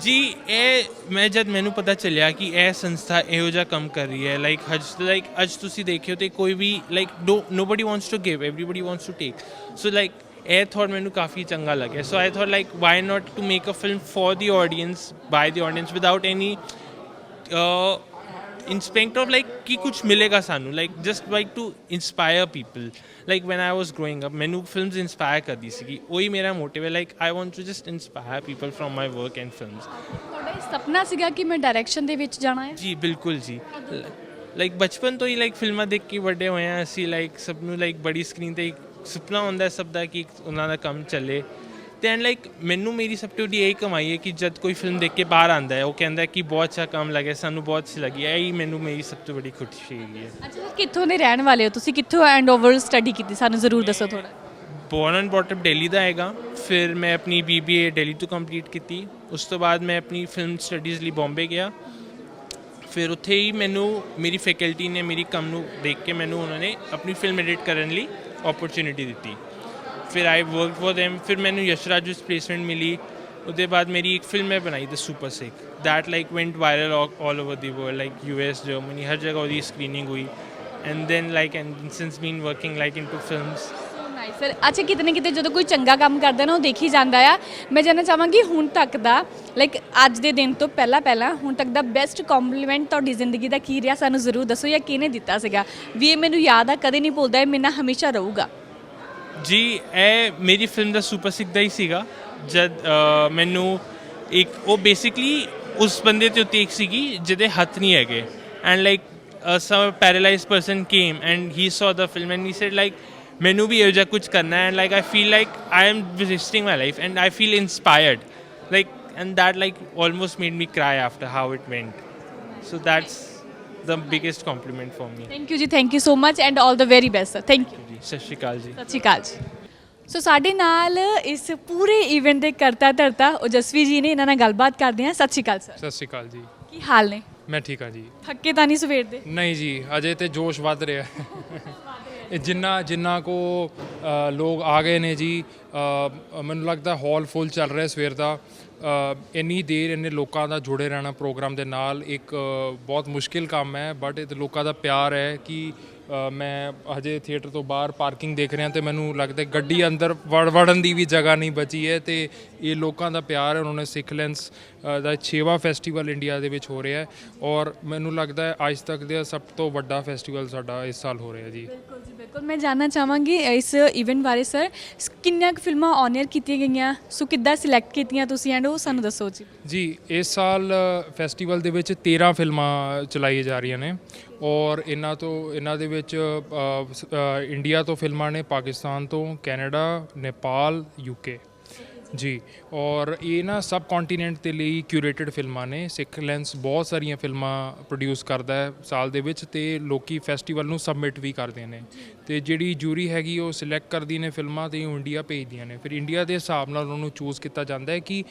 ਜੀ, ਇਹ ਮੈਂ ਜਦ ਮੈਨੂੰ ਪਤਾ ਚੱਲਿਆ ਕਿ ਇਹ ਸੰਸਥਾ ਇਹੋ ਜਿਹਾ ਕੰਮ ਕਰ ਰਹੀ ਹੈ ਲਾਈਕ ਹਜ ਲਾਈਕ ਅੱਜ ਤੁਸੀਂ ਦੇਖਿਓ ਤੇ ਕੋਈ ਵੀ like nobody wants to give everybody wants to take so like ਇਹ ਥਾਟ ਮੈਨੂੰ ਕਾਫੀ ਚੰਗਾ ਲੱਗਿਆ। So I thought like why not to make a film for the audience by the audience without any inspect of like ਕੀ ਕੁਝ ਮਿਲੇਗਾ ਸਾਨੂੰ like just like to inspire people like when I was growing up ਮੈਨੂੰ ਫਿਲਮਸ ਇਨਸਪਾਇਰ ਕਰਦੀ ਸੀਗੀ ਉਹੀ ਮੇਰਾ ਮੋਟਿਵ ਹੈ like I want to just inspire people from my work and films ਤੁਹਾਡਾ ਇਹ ਸੁਪਨਾ ਸੀਗਾ ਕਿ ਮੈਂ ਡਾਇਰੈਕਸ਼ਨ ਦੇ ਵਿੱਚ ਜਾਣਾ ਹੈ? ਜੀ ਬਿਲਕੁਲ ਜੀ। ਲਾਈਕ ਬਚਪਨ ਤੋਂ ਹੀ ਲਾਈਕ ਫਿਲਮਾਂ ਦੇਖ ਕੇ ਵੱਡੇ ਹੋਏ ਆ ਅਸੀਂ ਲਾਈਕ ਸਭ ਨੂੰ ਲਾਈਕ ਬੜੀ ਸਕਰੀਨ ਤੇ ਇੱਕ ਸੁਪਨਾ ਹੁੰਦਾ ਸਭ ਦਾ ਕਿ ਉਹਨਾਂ ਦਾ ਕੰਮ ਚੱਲੇ। ਤੇ ਐਂਡ ਲਾਈਕ ਮੈਨੂੰ ਮੇਰੀ ਸਭ ਤੋਂ ਵੱਡੀ ਇਹ ਕਮਾਈ ਹੈ ਕਿ ਜਦ ਕੋਈ ਫਿਲਮ ਦੇਖ ਕੇ ਬਾਹਰ ਆਂਦਾ ਹੈ ਉਹ ਕਹਿੰਦਾ ਕਿ ਬਹੁਤ ਅੱਛਾ ਕੰਮ ਲੱਗਿਆ ਸਾਨੂੰ ਬਹੁਤ ਅੱਛੀ ਲੱਗੀ ਹੈ। ਇਹ ਮੈਨੂੰ ਮੇਰੀ ਸਭ ਤੋਂ ਵੱਡੀ ਖੁਸ਼ੀ ਹੈ। ਅੱਛਾ ਕਿੱਥੋਂ ਦੇ ਰਹਿਣ ਵਾਲੇ ਹੋ? ਤੁਸੀਂ ਕਿੱਥੋਂ ਐਂਡ ਓਵਰ ਸਟੱਡੀ ਕੀਤੀ? ਸਾਨੂੰ ਜ਼ਰੂਰ ਦੱਸੋ ਥੋੜਾ born and brought up Delhi ਦਾ ਹੈਗਾ। ਫਿਰ ਮੈਂ ਆਪਣੀ ਬੀਬੀਏ ਦਿੱਲੀ ਤੋਂ ਕੰਪਲੀਟ ਕੀਤੀ। ਉਸ ਤੋਂ ਬਾਅਦ ਮੈਂ ਆਪਣੀ ਫਿਲਮ ਸਟੱਡੀਜ਼ ਲਈ ਬੰਬੇ ਗਿਆ। ਫਿਰ ਉੱਥੇ ਹੀ ਮੈਨੂੰ ਮੇਰੀ ਫੈਕਲਟੀ ਨੇ ਮੇਰੀ ਕੰਮ ਨੂੰ ਦੇਖ ਕੇ ਮੈਨੂੰ ਉਹਨਾਂ ਨੇ ਆਪਣੀ ਫਿਲਮ ਐਡਿਟ ਕਰਨ ਲਈ ਓਪਰਚ्युनिटी ਦਿੱਤੀ। ਫਿਰ ਆਈ ਵਰਕ ਫॉर them ਫਿਰ ਮੈਨੂੰ ਯਸ਼ਰਾਜ ਵਿੱਚ ਪਲੇਸਮੈਂਟ ਮਿਲੀ ਉਹਦੇ ਬਾਅਦ ਮੇਰੀ ਇੱਕ ਫਿਲਮ ਮੈਂ ਬਣਾਈ the super sick that like went viral all over the world like U S Germany ਹਰ ਜਗ੍ਹਾ ਉਹਦੀ ਸਕਰੀਨਿੰਗ ਹੋਈ and then like and since been working like into films sir ਅੱਛਾ ਕਿਤੇ ਨਾ ਕਿਤੇ ਜਦੋਂ ਕੋਈ ਚੰਗਾ ਕੰਮ ਕਰਦਾ ਨਾ ਉਹ ਦੇਖੀ ਜਾਂਦਾ ਆ ਮੈਂ ਜਾਨਣਾ ਚਾਹਾਂਗੀ ਹੁਣ ਤੱਕ ਦਾ ਲਾਈਕ ਅੱਜ ਦੇ ਦਿਨ ਤੋਂ ਪਹਿਲਾਂ ਪਹਿਲਾਂ ਹੁਣ ਤੱਕ ਦਾ ਬੈਸਟ ਕੰਪਲੀਮੈਂਟ ਤੁਹਾਡੀ ਜ਼ਿੰਦਗੀ ਦਾ ਕੀ ਰਿਹਾ ਸਾਨੂੰ ਜ਼ਰੂਰ ਦੱਸੋ ਜਾਂ ਕਿਹਨੇ ਦਿੱਤਾ ਸੀਗਾ ਵੀ ਇਹ ਮੈਨੂੰ ਯਾਦ ਆ ਕਦੇ ਨਹੀਂ ਭੁੱਲਦਾ ਇਹ ਮੇਰੇ ਨਾਲ ਹਮੇਸ਼ਾ ਰਹੂਗਾ ਜੀ, ਇਹ ਮੇਰੀ ਫਿਲਮ ਦਾ ਸੁਪਰ ਸਿਕ ਦਾ ਹੀ ਸੀਗਾ। ਜਦ ਮੈਨੂੰ ਇੱਕ, ਉਹ ਬੇਸਿਕਲੀ ਉਸ ਬੰਦੇ ਤੇ ਉੱਤੇ ਇੱਕ ਸੀਗੀ ਜਿਹਦੇ ਹੱਥ ਨਹੀਂ ਹੈਗੇ। And like some paralysed person came and he saw the film and he said like, ਮੈਨੂੰ ਵੀ ਇਹੋ ਜਿਹਾ ਕੁਝ ਕਰਨਾ and like I feel like I am visiting my life and I feel inspired like and that like almost made me cry after how it went. So that's the biggest compliment for me. Thank you ਜੀ thank you so much and 올 the very best sir thank you ਜੀ ਸਤਿ ਸ਼੍ਰੀ ਅਕਾਲ ਜੀ ਸਤਿ ਸ਼੍ਰੀ ਅਕਾਲ ਜੀ ਸੋ ਸਾਡੇ ਨਾਲ ਇਸ ਪੂਰੇ ਇਵੈਂਟ ਦੇ ਕਰਤਾ ਧਰਤਾ ਓਜਸਵੀ ਜੀ ਨੇ ਇਹਨਾਂ ਨਾਲ ਗੱਲਬਾਤ ਕਰਦੇ ਹਾਂ। ਸਤਿ ਸ਼੍ਰੀ ਅਕਾਲ ਸਰ। ਸਤਿ ਸ਼੍ਰੀ ਅਕਾਲ ਜੀ। ਕੀ ਹਾਲ ਨੇ? ਮੈਂ ਠੀਕ ਹਾਂ ਜੀ। ਥੱਕੇ ਤਾਂ ਨਹੀਂ ਸਵੇਰ ਦੇ? ਨਹੀਂ ਜੀ ਅਜੇ ਤੇ ਜੋਸ਼ ਵੱਧ ਰਿਹਾ। ਹੈ। ਇਹ ਜਿੰਨਾ ਜਿੰਨਾ ਕੋ ਲੋਕ ਆ ਗਏ ਨੇ ਜੀ ਮੈਨੂੰ ਲੱਗਦਾ ਹਾਲ ਫੁੱਲ ਚੱਲ ਰਿਹਾ ਸਵੇਰ ਦਾ। ਇੰਨੀ ਦੇਰ ਇੰਨੇ ਲੋਕਾਂ ਦਾ ਜੁੜੇ ਰਹਿਣਾ ਪ੍ਰੋਗਰਾਮ ਦੇ ਨਾਲ ਇੱਕ ਬਹੁਤ ਮੁਸ਼ਕਿਲ ਕੰਮ ਹੈ ਬਟ ਇਹ ਲੋਕਾਂ ਦਾ ਪਿਆਰ ਹੈ ਕਿ ਮੈਂ ਹਜੇ ਥੀਏਟਰ ਤੋਂ ਬਾਹਰ ਪਾਰਕਿੰਗ ਦੇਖ ਰਿਹਾ ਤੇ ਮੈਨੂੰ ਲੱਗਦਾ ਗੱਡੀ ਅੰਦਰ ਵੜ, ਵੜਨ ਦੀ ਵੀ ਜਗ੍ਹਾ ਨਹੀਂ ਬਚੀ ਹੈ ਤੇ ਇਹ ਲੋਕਾਂ ਦਾ ਪਿਆਰ ਹੈ ਉਹਨਾਂ ਨੇ ਸਿੱਖ ਲੈਂਸ ਦਾ 6ਵਾਂ ਫੈਸਟੀਵਲ ਇੰਡੀਆ ਦੇ ਵਿੱਚ ਹੋ ਰਿਹਾ ਹੈ ਔਰ ਮੈਨੂੰ ਲੱਗਦਾ ਹੈ ਅੱਜ ਤੱਕ ਦਾ ਸਭ ਤੋਂ ਵੱਡਾ ਫੈਸਟੀਵਲ ਸਾਡਾ ਇਸ ਸਾਲ ਹੋ ਰਿਹਾ ਜੀ। ਬਿਲਕੁਲ, ਮੈਂ ਜਾਨਣਾ ਚਾਹਾਂਗੀ ਇਸ ਇਵੈਂਟ ਬਾਰੇ ਸਰ ਕਿੰਨੀਆਂ ਕੁ ਫਿਲਮਾਂ ਆਨਰ ਕੀਤੀਆਂ ਗਈਆਂ? ਸੋ ਕਿੱਦਾਂ ਸਿਲੈਕਟ ਕੀਤੀਆਂ ਤੁਸੀਂ ਐਂਡ ਉਹ ਸਾਨੂੰ ਦੱਸੋ ਜੀ। ਜੀ, ਇਸ ਸਾਲ ਫੈਸਟੀਵਲ ਦੇ ਵਿੱਚ 13 ਫਿਲਮਾਂ ਚਲਾਈਆਂ ਜਾ ਰਹੀਆਂ ਨੇ ਔਰ ਇਹਨਾਂ ਤੋਂ, ਇਹਨਾਂ ਦੇ ਵਿੱਚ ਇੰਡੀਆ ਤੋਂ ਫਿਲਮਾਂ ਨੇ, ਪਾਕਿਸਤਾਨ ਤੋਂ, ਕੈਨੇਡਾ, ਨੇਪਾਲ ਯੂਕੇ ਜੀ, ਔਰ ਇਹ ਨਾ ਸਬ ਕੰਟੀਨੈਂਟ ਦੇ ਲਈ ਕਿਊਰੇਟਡ ਫਿਲਮਾਂ ਨੇ। ਸਿੱਖ ਲੈਂਸ ਬਹੁਤ ਸਾਰੀਆਂ ਫਿਲਮਾਂ ਪ੍ਰੋਡਿਊਸ ਕਰਦਾ ਹੈ ਸਾਲ ਦੇ ਵਿੱਚ ਤੇ ਲੋਕੀ ਫੈਸਟੀਵਲ ਨੂੰ ਸਬਮਿਟ ਵੀ ਕਰਦੇ ਨੇ। ਤੇ ਜਿਹੜੀ ਜੂਰੀ ਹੈਗੀ, ਉਹ ਸਿਲੈਕਟ ਕਰਦੀ ਨੇ ਫਿਲਮਾਂ ਤੇ ਉਹ ਇੰਡੀਆ ਭੇਜਦੀਆਂ ਨੇ। ਫਿਰ ਇੰਡੀਆ ਦੇ ਹਿਸਾਬ ਨਾਲ ਉਹਨੂੰ ਚੂਜ਼ ਕੀਤਾ ਜਾਂਦਾ ਹੈ ਕਿ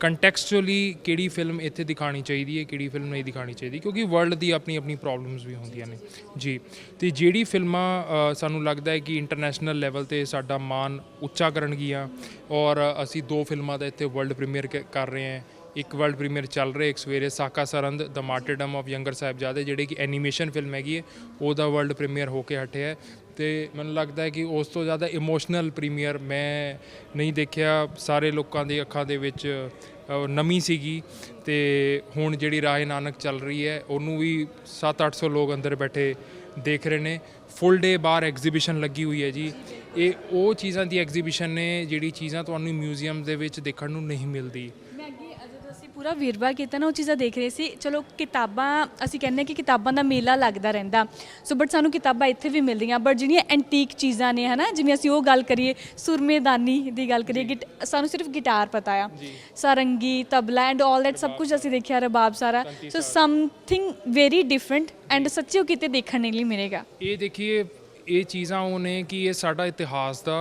ਕੰਟੈਕਸਚੁਅਲੀ ਕਿਹੜੀ ਫਿਲਮ ਇੱਥੇ ਦਿਖਾਣੀ ਚਾਹੀਦੀ ਹੈ ਕਿਹੜੀ ਫਿਲਮ ਨਹੀਂ ਦਿਖਾਣੀ ਚਾਹੀਦੀ ਕਿਉਂਕਿ ਵਰਲਡ ਦੀ ਆਪਣੀ ਆਪਣੀ ਪ੍ਰੋਬਲਮਸ ਵੀ ਹੁੰਦੀਆਂ ਨੇ। ਜੀ ਤੇ ਜਿਹੜੀ ਫਿਲਮਾਂ ਅ, ਸਾਨੂੰ ਲੱਗਦਾ ਹੈ ਕਿ ਇੰਟਰਨੈਸ਼ਨਲ ਲੈਵਲ ਤੇ ਸਾਡਾ ਮਾਨ ਉੱਚਾ ਕਰਨਗੀਆਂ ਔਰ ਅਸੀਂ ਦੋ ਫਿਲਮਾਂ ਦਾ ਇੱਥੇ ਵਰਲਡ ਪ੍ਰੀਮੀਅਰ ਕਰ ਰਹੇ ਹਾਂ। ਇੱਕ ਵਰਲਡ ਪ੍ਰੀਮੀਅਰ ਚੱਲ ਰਿਹਾ ਇੱਕ ਸਵੇਰੇ ਸਾਕਾ ਸਰੰਦ ਦ ਮਾਰਟਰਡਮ ਆਫ ਯੰਗਰ ਸਾਹਿਬਜ਼ਾਦੇ ਜਿਹੜੇ ਕਿ ਐਨੀਮੇਸ਼ਨ ਫਿਲਮ ਹੈਗੀ ਹੈ ਉਹਦਾ ਵਰਲਡ ਪ੍ਰੀਮੀਅਰ ਹੋ ਕੇ ਹਟਿਆ ਹੈ। ਤੇ ਮੈਨੂੰ ਲੱਗਦਾ ਹੈ ਕਿ ਉਸ ਤੋਂ ਜ਼ਿਆਦਾ ਇਮੋਸ਼ਨਲ ਪ੍ਰੀਮੀਅਰ ਮੈਂ ਨਹੀਂ ਦੇਖਿਆ। ਸਾਰੇ ਲੋਕਾਂ ਦੀ ਅੱਖਾਂ ਦੇ ਵਿੱਚ ਅ, ਨਮੀ ਸੀਗੀ ਤੇ ਹੁਣ ਜਿਹੜੀ ਰਾਏ ਨਾਨਕ ਚੱਲ ਰਹੀ ਹੈ ਉਹਨੂੰ ਵੀ 7-800 ਲੋਕ ਅੰਦਰ ਬੈਠੇ ਦੇਖ ਰਹੇ ਨੇ। ਫੁੱਲ ਡੇ ਬਾਹਰ ਐਗਜ਼ੀਬਿਸ਼ਨ ਲੱਗੀ ਹੋਈ ਹੈ ਜੀ। ਇਹ ਉਹ ਚੀਜ਼ਾਂ ਦੀ ਐਗਜ਼ੀਬਿਸ਼ਨ ਨੇ ਜਿਹੜੀ ਚੀਜ਼ਾਂ ਤੁਹਾਨੂੰ ਮਿਊਜ਼ੀਅਮ ਦੇ ਵਿੱਚ ਦੇਖਣ ਨੂੰ ਨਹੀਂ ਮਿਲਦੀ। ਪੂਰਾ ਵੇਰਵਾ ਕੀਤਾ ਨਾ ਉਹ ਚੀਜ਼ਾਂ ਦੇਖ ਰਹੇ ਸੀ। ਚਲੋ ਕਿਤਾਬਾਂ ਅਸੀਂ ਕਹਿੰਦੇ ਕਿ ਕਿਤਾਬਾਂ ਦਾ ਮੇਲਾ ਲੱਗਦਾ ਰਹਿੰਦਾ। ਸੋ ਬਟ ਸਾਨੂੰ ਕਿਤਾਬਾਂ ਇੱਥੇ ਵੀ ਮਿਲਦੀਆਂ ਬਟ ਜਿਹੜੀਆਂ ਐਂਟੀਕ ਚੀਜ਼ਾਂ ਨੇ ਹਨਾ ਜਿਵੇਂ ਅਸੀਂ ਉਹ ਗੱਲ ਕਰੀਏ ਸੁਰਮੇਦਾਨੀ ਦੀ ਗੱਲ ਕਰੀਏ ਸਾਨੂੰ ਸਿਰਫ ਗਿਟਾਰ ਪਤਾ ਆ। ਸਾਰੰਗੀ ਤਬਲਾ ਐਂਡ 올 ਦੈਟ ਸਭ ਕੁਝ ਅਸੀਂ ਦੇਖਿਆ ਰਬਾਬ ਸਾਰਾ। So something very different and ਸੱਚੀ ਉਹ ਕਿਤੇ ਦੇਖਣ ਲਈ ਮਿਲੇਗਾ। ਇਹ ਦੇਖੀਏ ਇਹ ਚੀਜ਼ਾਂ ਉਹ ਨੇ ਕਿ ਇਹ ਸਾਡਾ ਇਤਿਹਾਸ ਦਾ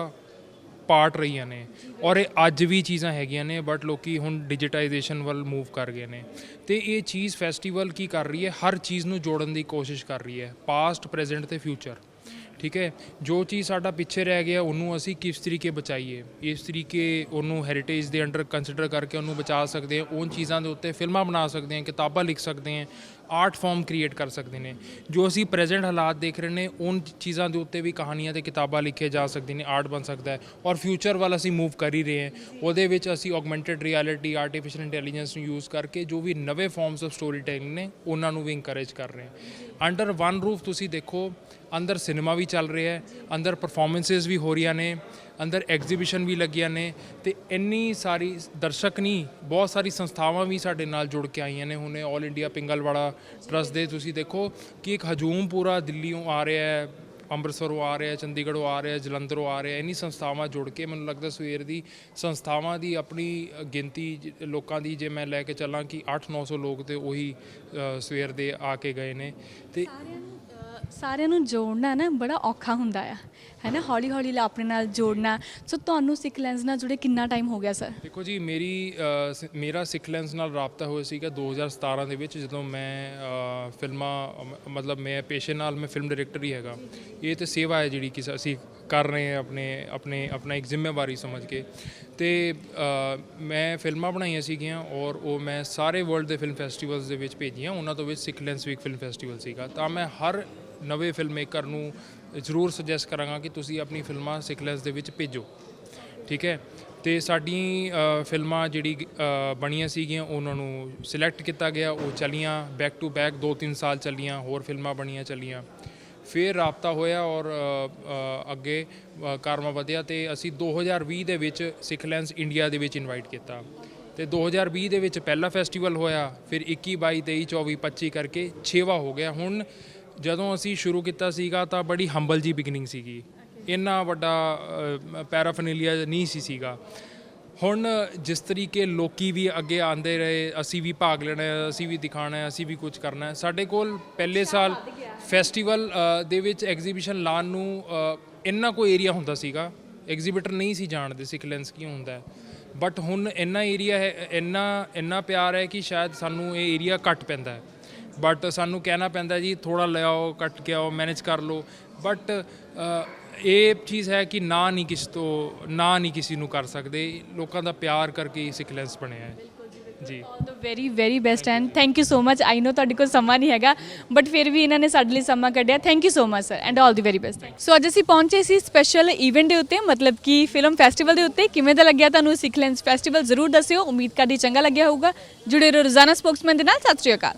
ਪਾਰਟ ਰਹੀਆਂ ਨੇ। ਔਰ ਇਹ ਅੱਜ ਵੀ ਚੀਜ਼ਾਂ ਹੈਗੀਆਂ ਨੇ ਬਟ ਲੋਕੀ ਹੁਣ ਡਿਜੀਟਾਈਜੇਸ਼ਨ ਵੱਲ ਮੂਵ ਕਰ ਗਏ ਨੇ। ਤੇ ਇਹ ਚੀਜ਼ ਫੈਸਟੀਵਲ ਕੀ ਕਰ ਰਹੀ ਹੈ? ਹਰ ਚੀਜ਼ ਨੂੰ ਜੋੜਨ ਦੀ ਕੋਸ਼ਿਸ਼ ਕਰ ਰਹੀ ਹੈ। ਪਾਸਟ ਪ੍ਰੈਜ਼ੈਂਟ ਤੇ ਫਿਊਚਰ ਠੀਕ ਹੈ? ਜੋ ਚੀਜ਼ ਸਾਡਾ ਪਿੱਛੇ ਰਹਿ ਗਿਆ, ਉਹਨੂੰ ਅਸੀਂ ਕਿਸ ਤਰੀਕੇ ਬਚਾਈਏ? ਇਸ ਤਰੀਕੇ ਉਹਨੂੰ ਹੈਰੀਟੇਜ ਦੇ ਅੰਡਰ ਕੰਸੀਡਰ ਕਰਕੇ ਉਹਨੂੰ ਬਚਾ ਸਕਦੇ ਹਾਂ। ਉਹ ਚੀਜ਼ਾਂ ਦੇ ਉੱਤੇ ਫਿਲਮਾਂ ਬਣਾ ਸਕਦੇ ਹਾਂ, ਕਿਤਾਬਾਂ ਲਿਖ ਸਕਦੇ ਹਾਂ। ਆਰਟ ਫਾਰਮ ਕ੍ਰੀਏਟ ਕਰ ਸਕਦੇ ਨੇ। ਜੋ ਅਸੀਂ ਪ੍ਰੈਜ਼ੈਂਟ ਹਾਲਾਤ ਦੇਖ ਰਹੇ ਨੇ, ਉਨ ਚੀਜ਼ਾਂ ਦੇ ਉੱਤੇ ਵੀ ਕਹਾਣੀਆਂ ਤੇ ਕਿਤਾਬਾਂ ਲਿਖੀਆਂ ਜਾ ਸਕਦੀਆਂ ਨੇ ਆਰਟ ਬਣ ਸਕਦਾ ਹੈ। ਔਰ ਫਿਊਚਰ ਵੱਲ ਅਸੀਂ ਮੂਵ ਕਰ ਹੀ ਰਹੇ ਹਾਂ। ਉਹਦੇ ਵਿੱਚ ਅਸੀਂ ਆਗਮੈਂਟਡ ਰਿਐਲਿਟੀ ਆਰਟੀਫੀਸ਼ੀਅਲ ਇੰਟੈਲੀਜੈਂਸ ਨੂੰ ਯੂਜ਼ ਕਰਕੇ ਜੋ ਵੀ ਨਵੇਂ ਫਾਰਮਸ ਆਫ ਸਟੋਰੀ ਟੈਲਿੰਗ ਨੇ, ਉਹਨਾਂ ਨੂੰ ਵੀ ਇਨਕਰੇਜ ਕਰ ਰਹੇ ਹਾਂ। ਅੰਡਰ ਵਨ ਰੂਫ ਤੁਸੀਂ ਦੇਖੋ ਅੰਦਰ ਸਿਨੇਮਾ ਵੀ ਚੱਲ ਰਿਹਾ ਹੈ, ਅੰਦਰ ਪਰਫਾਰਮੈਂਸਸ ਵੀ ਹੋ ਰਹੀਆਂ ਨੇ, ਅੰਦਰ ਐਗਜ਼ੀਬਿਸ਼ਨ ਵੀ ਲੱਗੀਆਂ ਨੇ ਤੇ ਇੰਨੀ ਸਾਰੀ ਦਰਸ਼ਕ ਨਹੀਂ, ਬਹੁਤ ਸਾਰੀ ਸੰਸਥਾਵਾਂ ਵੀ ਸਾਡੇ ਨਾਲ ਜੁੜ ਕੇ ਆਈਆਂ ਨੇ। ਹੁਣੇ 올 ਇੰਡੀਆ ਪਿੰਗਲਵਾੜਾ ਟਰਸਟ ਦੇ ਤੁਸੀਂ ਦੇਖੋ ਕਿ ਇੱਕ ਹਜੂਮ ਪੂਰਾ ਦਿੱਲੀੋਂ ਆ ਰਿਹਾ ਹੈ, ਅੰਮ੍ਰਿਤਸਰੋਂ ਆ ਰਿਹਾ ਚੰਡੀਗੜ੍ਹੋਂ ਆ ਰਿਹਾ ਜਲੰਧਰੋਂ ਆ ਰਿਹਾ ਇੰਨੀ ਸੰਸਥਾਵਾਂ ਜੁੜ ਕੇ ਮੈਨੂੰ ਲੱਗਦਾ ਸਵੇਰ ਦੀ ਸੰਸਥਾਵਾਂ ਦੀ ਆਪਣੀ ਗਿਣਤੀ ਲੋਕਾਂ ਦੀ ਜੇ ਮੈਂ ਲੈ ਕੇ ਚੱਲਾਂ ਕਿ 8-900 ਲੋਕ ਤੇ ਉਹੀ ਸਵੇਰ ਦੇ ਆ ਕੇ ਗਏ ਨੇ ਤੇ ਸਾਰਿਆਂ ਨੂੰ ਜੋੜਨਾ ਨਾ ਬੜਾ ਔਖਾ ਹੁੰਦਾ ਆ। ਹੈ ਨਾ ਹੌਲੀ ਹੌਲੀ ਆਪਣੇ ਨਾਲ ਜੋੜਨਾ। ਸੋ ਤੁਹਾਨੂੰ ਸਿੱਖ ਲੈਂਸ ਨਾਲ ਜੁੜੇ ਕਿੰਨਾ ਟਾਈਮ ਹੋ ਗਿਆ ਸਰ ਦੇਖੋ ਜੀ ਮੇਰੀ ਅ, ਸ- ਮੇਰਾ ਸਿੱਖ ਲੈਂਸ ਨਾਲ ਰਾਬਤਾ ਹੋਇਆ ਸੀਗਾ 2017 ਦੇ ਵਿੱਚ ਜਦੋਂ ਮੈਂ ਅ, ਫਿਲਮਾਂ ਅ, ਮਤਲਬ ਮੈਂ ਪੇਸ਼ੇ ਨਾਲ ਮੈਂ ਫਿਲਮ ਡਾਇਰੈਕਟਰ ਹੀ ਹੈਗਾ। ਇਹ ਤੇ ਸੇਵਾ ਹੈ ਜਿਹੜੀ ਕਿ ਸ- ਅਸੀਂ ਕਰ ਰਹੇ ਹਾਂ ਆਪਣੇ ਆਪਣੇ ਆਪਣਾ ਇੱਕ ਜ਼ਿੰਮੇਵਾਰੀ ਸਮਝ ਕੇ। ਤੇ ਅ, ਮੈਂ ਫਿਲਮਾਂ ਬਣਾਈਆਂ ਸੀਗੀਆਂ ਔਰ ਉਹ ਮੈਂ ਸਾਰੇ ਵਰਲਡ ਦੇ ਫਿਲਮ ਫੈਸਟੀਵਲਸ ਦੇ ਵਿੱਚ ਭੇਜੀਆਂ। ਉਹਨਾਂ ਤੋਂ ਵਿੱਚ Sikh lens week film festival ਸੀਗਾ। ਤਾਂ ਮੈਂ ਹਰ ਨਵੇਂ ਫਿਲਮ ਮੇਕਰ ਨੂੰ ਜ਼ਰੂਰ ਸੁਜੈਸਟ ਕਰਾਂਗਾ ਕਿ ਤੁਸੀਂ ਆਪਣੀ ਫਿਲਮਾਂ ਸਿੱਖ ਦੇ ਵਿੱਚ ਭੇਜੋ ਠੀਕ ਹੈ? ਤੇ ਸਾਡੀ ਫਿਲਮਾਂ ਜਿਹੜੀ ਬਣੀਆਂ ਸੀਗੀਆਂ ਉਹਨਾਂ ਨੂੰ ਸਿਲੈਕਟ ਕੀਤਾ ਗਿਆ ਉਹ ਚਲੀਆਂ ਬੈਕ ਟੂ ਬੈਕ 2-3 ਸਾਲ ਚੱਲੀਆਂ ਹੋਰ ਫਿਲਮਾਂ ਬਣੀਆਂ ਚੱਲੀਆਂ। ਫਿਰ ਰਾਬਤਾ ਹੋਇਆ ਔਰ ਅੱਗੇ ਅ, ਕਾਰਮਾ ਵਧਿਆ ਤੇ ਅਸੀਂ 2020 ਦੇ ਵਿੱਚ ਸਿੱਖ ਇੰਡੀਆ ਦੇ ਵਿੱਚ ਇਨਵਾਈਟ ਕੀਤਾ। ਤੇ 2020 ਦੇ ਵਿੱਚ ਪਹਿਲਾ ਫੈਸਟੀਵਲ ਹੋਇਆ ਫਿਰ 21 22 23 24 25 ਕਰਕੇ 6ਵਾਂ ਹੋ ਗਿਆ। ਹੁਣ ਜਦੋਂ ਅਸੀਂ ਸ਼ੁਰੂ ਕੀਤਾ ਸੀਗਾ ਤਾਂ ਬੜੀ ਹੰਬਲ ਜੀ ਬਿਗਨਿੰਗ ਸੀਗੀ। ਇੰਨਾ ਵੱਡਾ ਪੈਰਾਫਰਨੇਲੀਆ ਨਹੀਂ ਸੀ ਸੀਗਾ। ਹੁਣ ਜਿਸ ਤਰੀਕੇ ਲੋਕੀ ਵੀ ਅੱਗੇ ਆਂਦੇ ਰਹੇ ਅਸੀਂ ਵੀ ਭਾਗ ਲੈਣਾ ਅਸੀਂ ਵੀ ਦਿਖਾਣਾ ਅਸੀਂ ਵੀ ਕੁਝ ਕਰਨਾ ਸਾਡੇ ਕੋਲ ਪਹਿਲੇ ਸਾਲ ਫੈਸਟੀਵਲ ਦੇ ਵਿੱਚ ਐਗਜ਼ੀਬਿਸ਼ਨ ਲਾਣ ਨੂੰ ਇੰਨਾ ਕੋਈ ਏਰੀਆ ਹੁੰਦਾ ਸੀਗਾ। ਐਗਜ਼ੀਬਿਟਰ ਨਹੀਂ ਸੀ ਜਾਣਦੇ ਸਿੱਖ ਲੈਂਸ ਕੀ ਹੁੰਦਾ ਬਟ ਹੁਣ ਇੰਨਾ ਏਰੀਆ ਹੈ ਇੰਨਾ ਇੰਨਾ ਪਿਆਰ ਹੈ ਕਿ ਸ਼ਾਇਦ ਸਾਨੂੰ ਇਹ ਏਰੀਆ ਘੱਟ ਪੈਂਦਾ ਹੈ। ਬਟ ਸਾਨੂੰ ਕਹਿਣਾ ਪੈਂਦਾ ਜੀ ਥੋੜਾ ਲਿਆਓ ਕੱਟ ਕੇ ਆਓ ਮੈਨੇਜ ਕਰ ਲਓ। ਬਟ ਇਹ ਚੀਜ਼ ਹੈ ਕਿ ਨਾ ਨਹੀਂ ਕਿਸ ਤੋਂ ਨਾ ਨਹੀਂ ਕਿਸੇ ਨੂੰ ਕਰ ਸਕਦੇ। ਲੋਕਾਂ ਦਾ ਪਿਆਰ ਕਰਕੇ ਹੀ ਸਿੱਖ ਲੈਂਸ ਬਣਿਆ ਹੈ। ਜੀ all the very very best and thank you so much I know ਤੁਹਾਡੇ ਕੋਲ ਸਮਾਂ ਨਹੀਂ ਹੈਗਾ ਬਟ ਫਿਰ ਵੀ ਇਹਨਾਂ ਨੇ ਸਾਡੇ ਲਈ ਸਮਾਂ ਕੱਢਿਆ। Thank you so much sir and all the very best so ਅੱਜ ਅਸੀਂ ਪਹੁੰਚੇ ਸੀ ਸਪੈਸ਼ਲ ਇਵੈਂਟ ਦੇ ਉੱਤੇ ਮਤਲਬ ਕਿ ਫਿਲਮ ਫੈਸਟੀਵਲ ਦੇ ਉੱਤੇ। ਕਿਵੇਂ ਦਾ ਲੱਗਿਆ ਤੁਹਾਨੂੰ ਸਿੱਖ ਲੈਂਸ ਫੈਸਟੀਵਲ ਜ਼ਰੂਰ ਦੱਸਿਓ। ਉਮੀਦ ਕਰਦੀ ਚੰਗਾ ਲੱਗਿਆ ਹੋਊਗਾ। ਜੁੜੇ ਰਹੋ ਰੋਜ਼ਾਨਾ ਸਪੋਕਸਮੈਨ ਦੇ ਨਾਲ। ਸਤਿ ਸ਼੍ਰੀ ਅਕਾਲ।